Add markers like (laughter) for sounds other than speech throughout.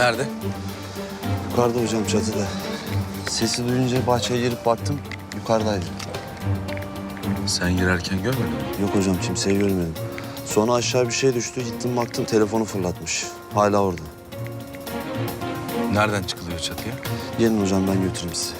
Nerede? Yukarıda hocam çatıda. Sesi duyunca bahçeye girip baktım yukarıdaydı. Sen girerken görmedin mi? Yok hocam kimseyi görmedim. Sonra aşağı bir şey düştü gittim baktım telefonu fırlatmış. Hala orada. Nereden çıkılıyor çatıya? Gelin hocam ben götüreyim sizi.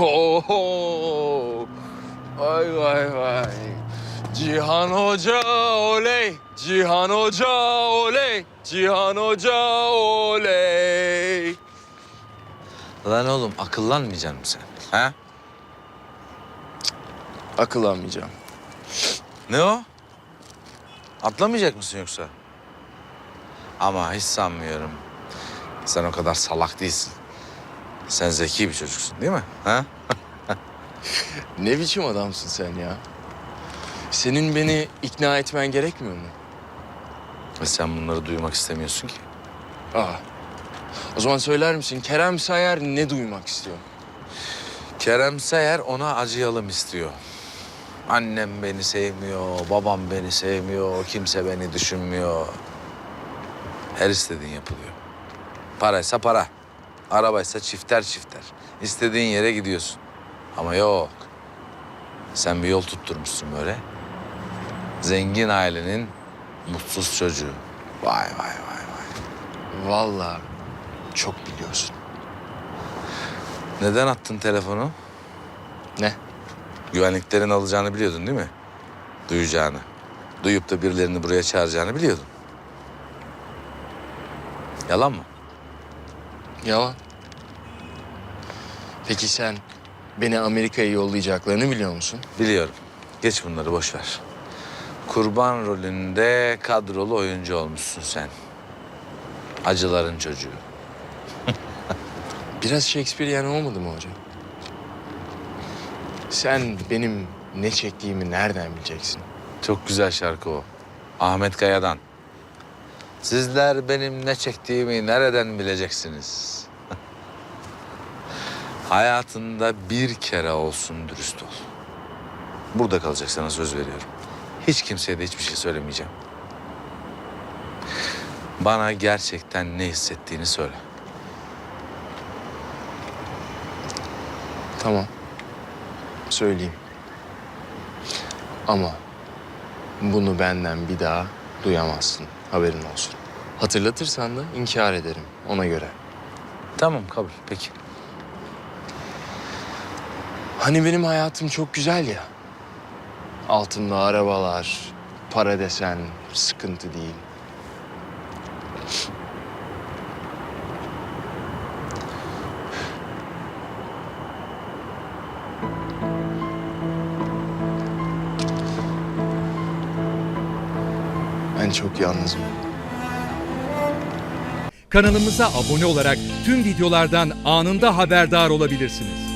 Oho! Vay vay vay. Cihan Hoca oley. Cihan Hoca oley. Cihan Hoca oley. Lan oğlum akıllanmayacaksın mı sen? Ha? Akıl almayacağım. Ne o? Atlamayacak mısın yoksa? Ama hiç sanmıyorum. Sen o kadar salak değilsin. Sen zeki bir çocuksun değil mi? Ha? (laughs) Ne biçim adamsın sen ya? Senin beni ikna etmen gerekmiyor mu? Ve sen bunları duymak istemiyorsun ki. Aa. O zaman söyler misin Kerem Sayar ne duymak istiyor? Kerem Seyer ona acıyalım istiyor. Annem beni sevmiyor, babam beni sevmiyor, kimse beni düşünmüyor. Her istediğin yapılıyor. Paraysa para, arabaysa çifter çifter. İstediğin yere gidiyorsun. Ama yok. Sen bir yol tutturmuşsun böyle. Zengin ailenin mutsuz çocuğu. Vay vay vay vay. Vallahi çok biliyorsun. Neden attın telefonu? Ne? Güvenliklerin alacağını biliyordun değil mi? Duyacağını. Duyup da birilerini buraya çağıracağını biliyordun. Yalan mı? Yalan. Peki sen beni Amerika'ya yollayacaklarını biliyor musun? Biliyorum. Geç bunları boş ver. Kurban rolünde kadrolu oyuncu olmuşsun sen. Acıların çocuğu. (laughs) Biraz Shakespearean olmadı mı hocam? Sen benim ne çektiğimi nereden bileceksin? Çok güzel şarkı o. Ahmet Kaya'dan. Sizler benim ne çektiğimi nereden bileceksiniz? Hayatında bir kere olsun dürüst ol. Burada kalacak sana söz veriyorum. Hiç kimseye de hiçbir şey söylemeyeceğim. Bana gerçekten ne hissettiğini söyle. Tamam. Söyleyeyim. Ama bunu benden bir daha duyamazsın. Haberin olsun. Hatırlatırsan da inkar ederim ona göre. Tamam kabul peki. Hani benim hayatım çok güzel ya. Altında arabalar, para desen sıkıntı değil. Ben çok yalnızım. Kanalımıza abone olarak tüm videolardan anında haberdar olabilirsiniz.